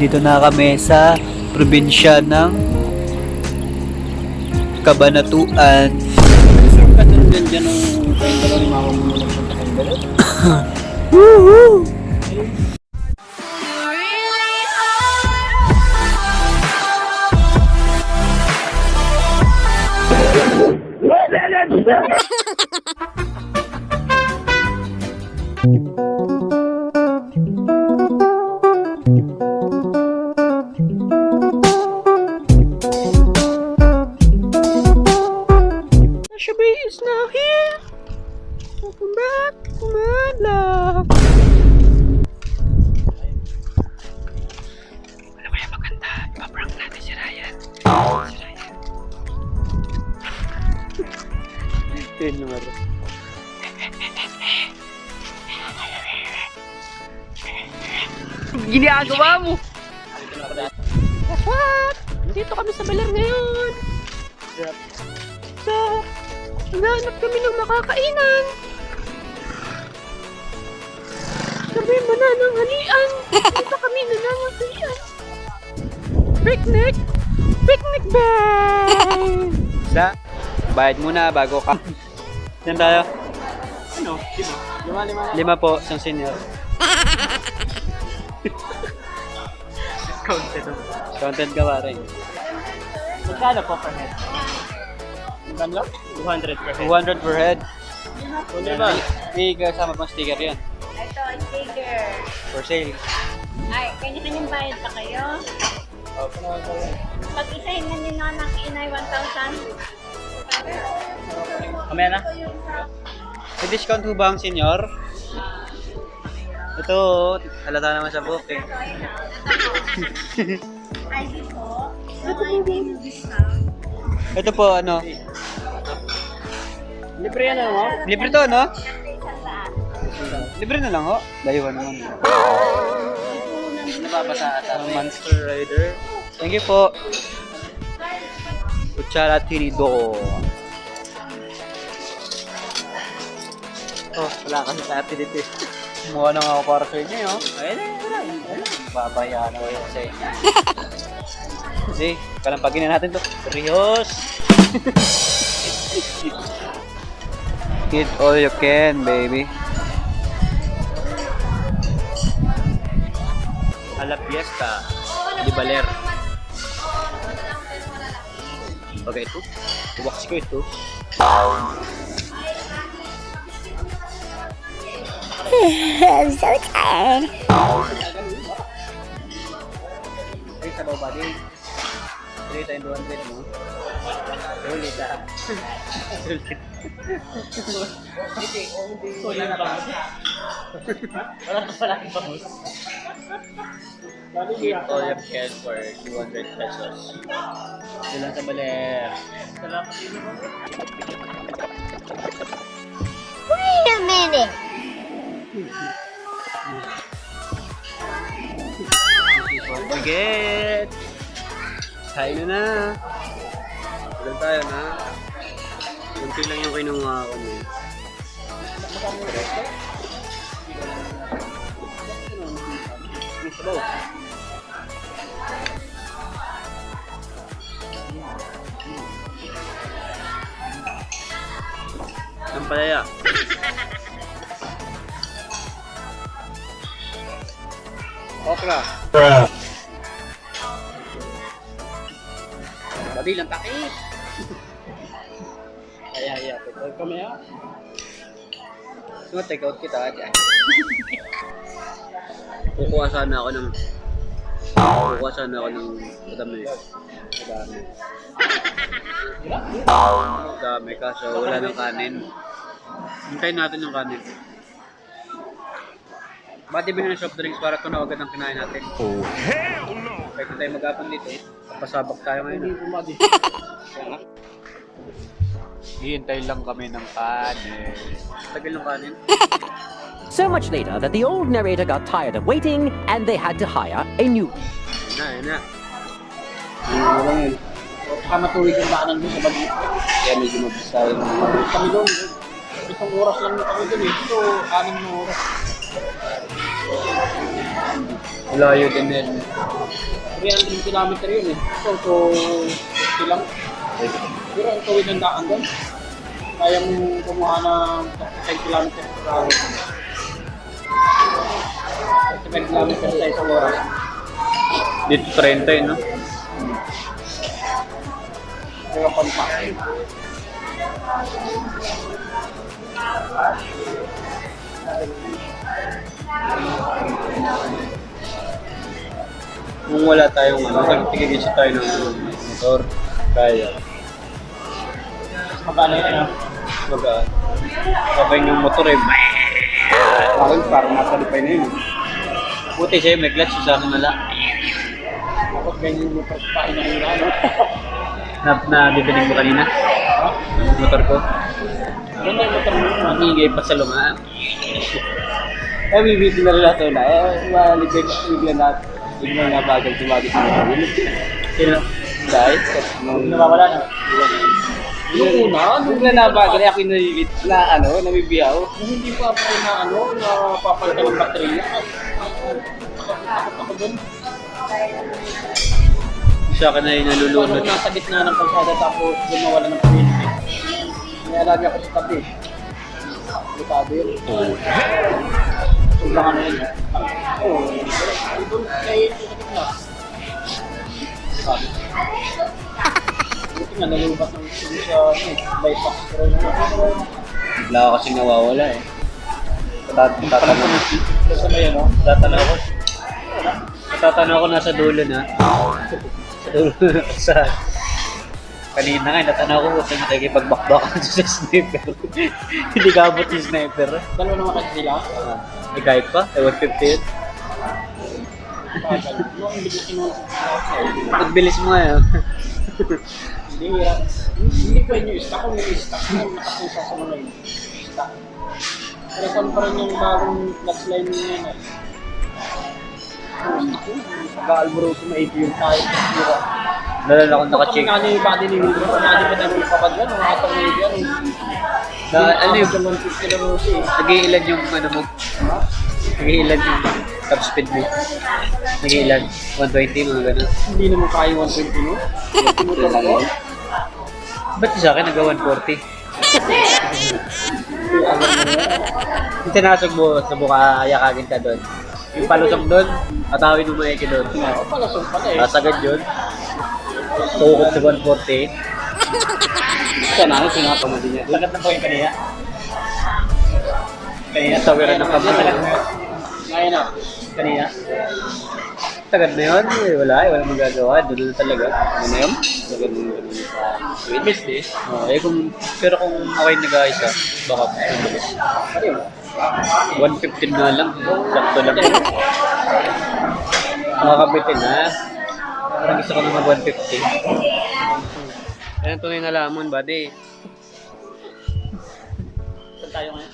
Dito na kami sa probinsya ng Kabanatuan. Ni mama mo nung dalawa. What? Dito kami sa Baler ngayon. So, naghanap kami ng makakainan. Sabi mo na ng halian. Dito kami nananghalian. Picnic! Picnic bag! Sa, bayad muna bago ka. Yan tayo. Ano? Lima? Lima, lima. Lima po, isang senior. Discounted. Content ka pa rin. Magkano po per head? Magkano lang? 200 per head. 200 per head. Kundi ba? May kasama pang sticker yan. Ito, sticker. For sale. Ay, kanya-kanyang bayad pa kayo. Oh, ano ba yan? Pag isahin na nyo na ng inay 1,000. Kamaya na? May discount ho ba ang senior? Ito, halata naman sa book eh. ID po. So, ID yung discount. Ito po, ano? Libre yan ano? Libre to, no? Libre na lang ho. Dayuhan naman. Nababasa ata. Monster Rider. Thank you po. Kutsara tinido. Oh, wala kasi sa atin dito eh. Mukha na nga ako para sa inyo, oh. Ayun na, wala. Babayaan ako yun sa inyo. Kasi, kalampagin na natin to. Serious! Eat all you can, baby. A la fiesta di Baler. Okay, ito. Iwaks ko I'm so tired. Ay, sa baba din. Tuloy tayong 200, no? Tuloy ka. Wala na ba? Wala na pala ang bangus. Eat all you can for 200 pesos. Lang sa Baler. Salamat din mo. Wait a minute. Forget! Kain na na! Tuloy tayo na. Kunti lang yung kinuha ko niya. Ang palaya. Okra. Babi lang takip. Kaya, kaya. Pagkag kami ha. So, take out kita. Kukuha sana ako ng... Kukuha sana ako ng... Madami. Madami. Madami kaso wala ng kanin. Hintayin natin yung kanin. Ba't di binili ng soft drinks para ito na agad ang kinain natin? Oh, hell no! Pwede tayo mag-apon dito. Pasabak tayo ngayon. Hindi ah. bumadi. Kaya. Hihintay lang kami ng kanin. Tagal ng kanin? So much later that the old narrator got tired of waiting and they had to hire a new. Ayun na, ayun na. Ano lang yun. Baka matuwid yung daanan mo sa bagay. Kaya medyo mabisa yung Kami doon. Isang oras lang kami doon eh. Ito, anim na oras. Layo din din. 300 kilometer yun eh. So, so, ilang. Pero ang tuwid ng daan doon. Kaya mo kumuha ng 35 kilometer per hour. 35 kilometer sa isang oras. Dito 30 eh, no? Kaya pampa. Kung wala tayong ano, nagtigigisa tayo ng motor. Kaya. Magkano yun ah? Baga, okay yung motor eh. Parang parang nasa lipay na yun. Buti siya, may clutch sa akin wala. Tapos ganyan yung pagkain na yun ano. Na, na bibinig mo kanina? Yung motor ko. Ganda yung motor mo. Mamigay pa sa lumaan. Eh, bibitin na rin natin na. Eh, malibig, bigla na, bigla na bagal tumagi sa mga Sino? Dahil, nung nawawala na. Yung una, nung bigla na bagal, ako nalibit na, ano, namibiyaw. Hindi pa ako na, ano, napapalitan ng baterya. Ako dun. Sa akin na yung nalulunod. nasa gitna ng kalsada tapos doon nawala ng kuryente. May alagi ako sa tabi. Lutado yun. Sobrang ano yun. Oo. Doon kay sa gitna. Sabi. Buti nga nalubat ng ng sa bypass. Pero ano, Bigla ako kasi nawawala eh. Tat- Tatanaw sa may ano. Tatanaw ko. Tatanaw ko nasa dulo na. Sa dulo na sa... Kanina nga, natanaw ko kung nakikipagbakbakan sa sniper. Hindi kabot yung sniper. Dalawa naman kasi sila. Ah, May kahit pa, eh, 150 yun. Bagal. Noong bilis mo. Pagbilis mo nga yun. Hindi. Hindi pwede yung stock kung may stock mo nakapusa sa mga yun. Stock. Pero saan pa rin yung bagong clutch line niya eh. Na AP yung tayo. Nalala ko naka-check. ano yung body ni Wilbur, kung ba namin ipapad yan, mga atang na yan. Na, ano yung, yung 150 na rosi eh. nag-iilan yung ano mo? Nag-iilan yung top speed mo? Nag-iilan? 120, mga ganun. Hindi naman kaya 120 no? Tumutok ako. Ba't sa akin nag 140? Yung mo tinasog mo sa buka, yakagin ka doon. Yung palusok doon, atawin mo maiki doon. Oo, palasong pala eh. Nasagad yun. Tukot sa 140. Isa na, sinapa mo din yan. Sagat na po yung kanina. Kanina, sawiran ng kamay. Ngayon na. Kanina. Tagad na yun. Eh, wala eh. Wala magagawa. Doon na talaga. Ano na yun? Tagad na yun. Wait, miss eh. Oh, eh kung, pero kung okay nag-ayos ka, baka mabilis. Ano yun? 115 na lang. Sakto lang. Makakabitin na. Parang gusto ko naman 150. Yan ang tunay na lamon, buddy. Saan tayo ngayon?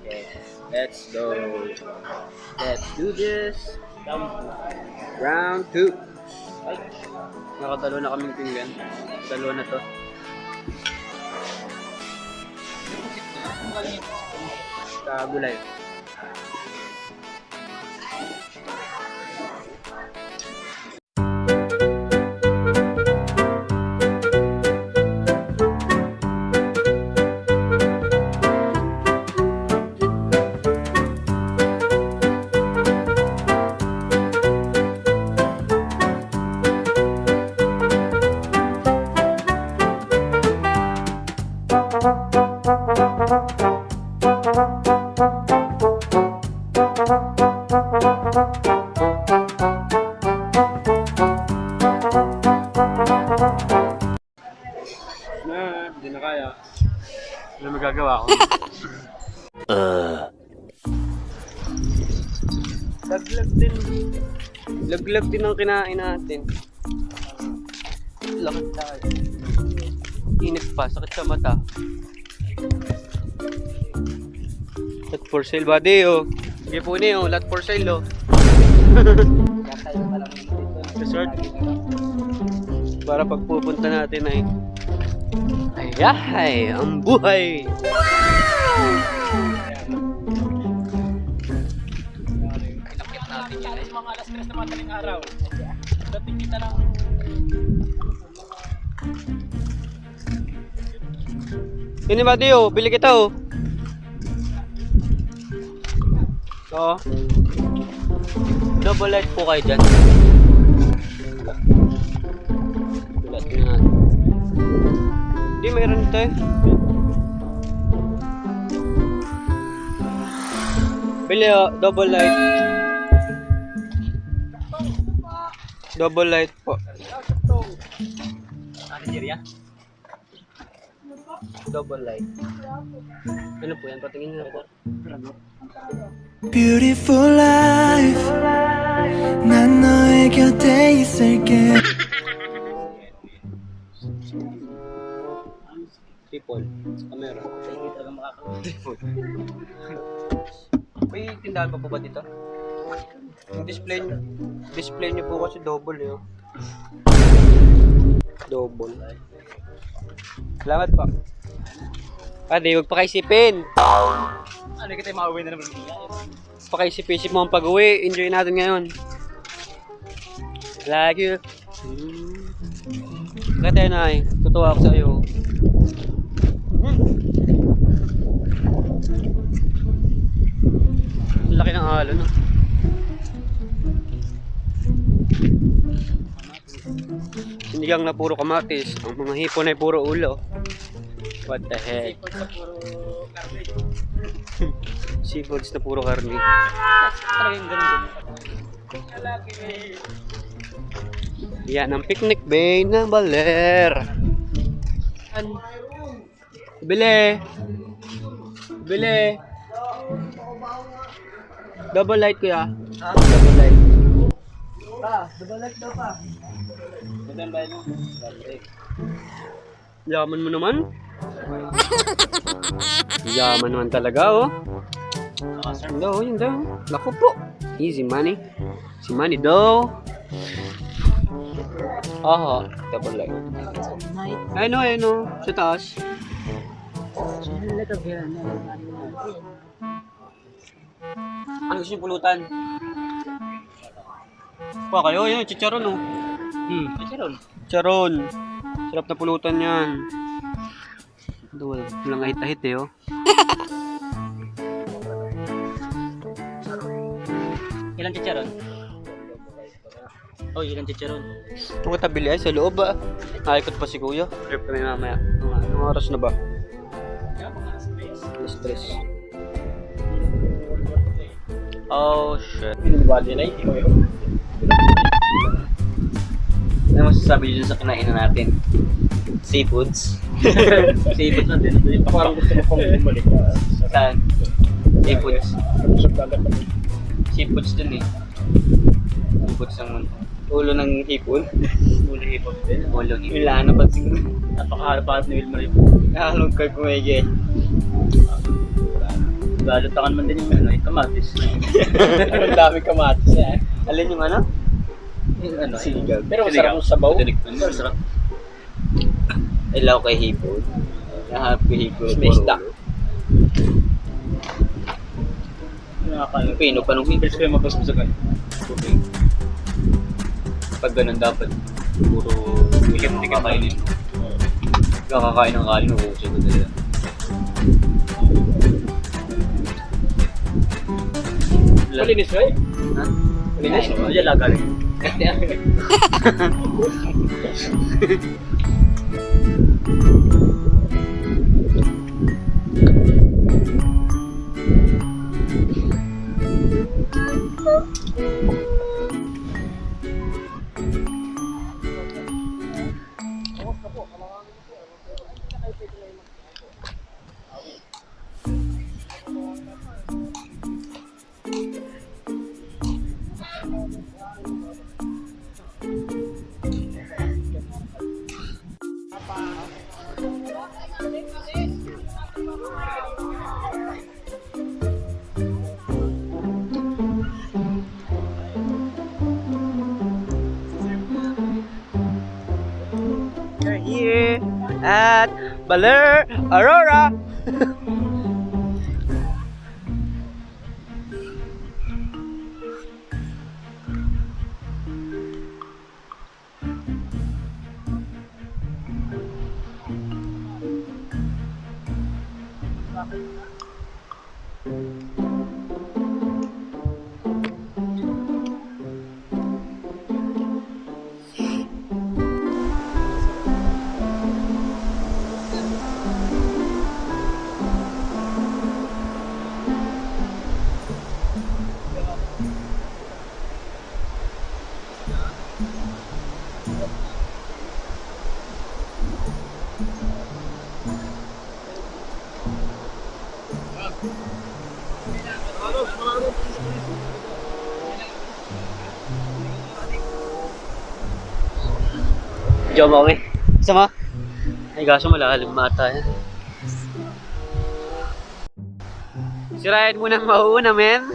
Okay, let's go. Let's do this. Round 2. Ay, nakadalo na kaming pinggan. Dalawa na to. Kagulay. Na, Laglag din ang kinain natin. Lakad tayo. Init pa, sakit sa mata. Lot for sale buddy oh. Sige po ni lot for sale oh. Resort. Para pagpupunta natin ay ay ang buhay. Madaling araw. Dating kita lang. Ini buddy oh, bili kita oh. Oo. Double light po kayo dyan. Bulat na. Hindi, mayroon dito eh. Bili oh, double light. Double light po. Nigeria? Double light. Ano po yan? Patingin nyo po. Beautiful life 난 너의 곁에 있을게 Triple. Camera. Hindi talaga makakawin. Triple. May tindahan pa po ba dito? Yung display nyo, display nyo po kasi double eh. oh. Double. Salamat po. Ate, huwag pa kaisipin. Ano kita yung makawin na naman. Pa kaisip-isip mo ang pag-uwi. Enjoy natin ngayon. Like you. Kaya na eh. Tutuwa ako sa iyo. Laki ng alon. No? Sinigang na puro kamatis. Ang mga hipon ay puro ulo. What the heck? Puro karne. Seafoods na puro karne. Talagang ganun din. Yan ang picnic bay ng Baler. An Bili. Bili. Double light kuya. Ha? Double light. Magandang bayan mo. Balik. Yaman mo naman. Yaman naman talaga oh. Hello, yun daw. Naku po. Easy money. Si money daw. Aha, double light. Ay no, ay no. Sa taas. Ano gusto yung pulutan? Pa kayo, yun, chicharon oh. Hmm. Chicharon. Chicharon. Sarap na pulutan yan. Ito, walang ahit-ahit eh oh. Ilang chicharon? Oh, ilang chicharon? Ka tabili ay sa loob ba? Nakikot pa si kuya. Trip kami mamaya. Mga, anong oras na ba? Alas tres. Oh shit. Pinibali na ikaw yun. Ano masasabi dyan sa kinainan natin? Seafoods? Seafoods na din. Parang gusto mo pang bumalik. Saan? Seafoods. Kapusap dagat kami. Seafoods dun eh. Seafoods ng ulo ng hipon. Ulo hipon din. Ulo ng hipon. Wala na ba siguro? Napakaharap ni Wilmer yun. Nakalong kay kumege. Galutangan man din yung ano, yung kamatis. Ang dami kamatis eh. Alin yung ano? Yung ano, Sinigang. Pero masarap yung sabaw. Tinik- Masarap. Ilaw kay hipon. Ko hipon. May. Ang pino pa nung hipon. Pwede kayo mabasbasagan. Okay. Pag ganun dapat, puro tikim-tikim kainin. Kakakain ng kanin, ubusin ko talaga. Malinis ba eh? Ha? Malinis? Ano Até a color, Aurora! Diyan mo kami. Sama? Ay, kaso malalim mata yan. Si Ryan muna ang mauuna, men.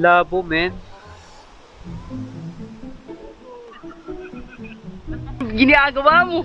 Labo, men. Ginagawa mo!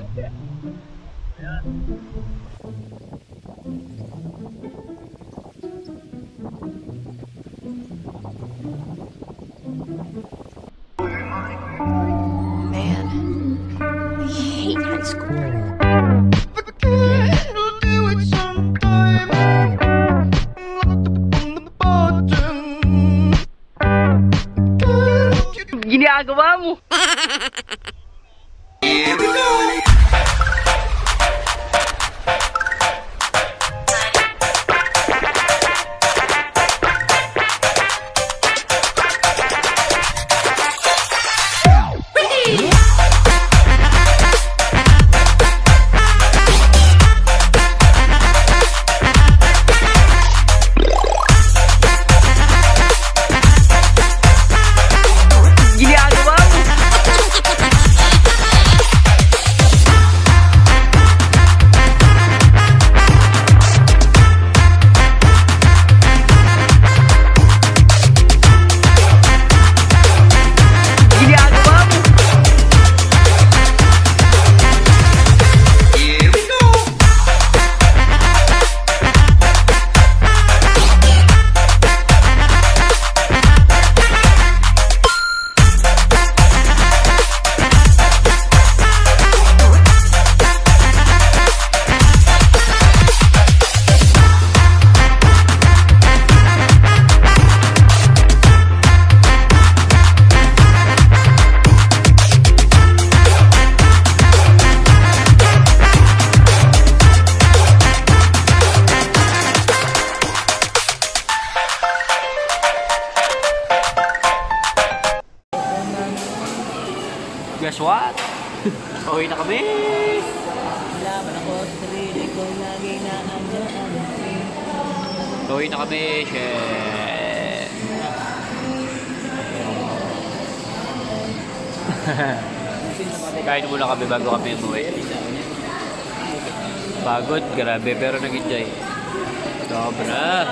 Guess what? Uwi na kami! Uwi na kami, shit! Kain muna kami bago kami umuwi. Pagod, grabe, pero nag-enjoy. Sobra.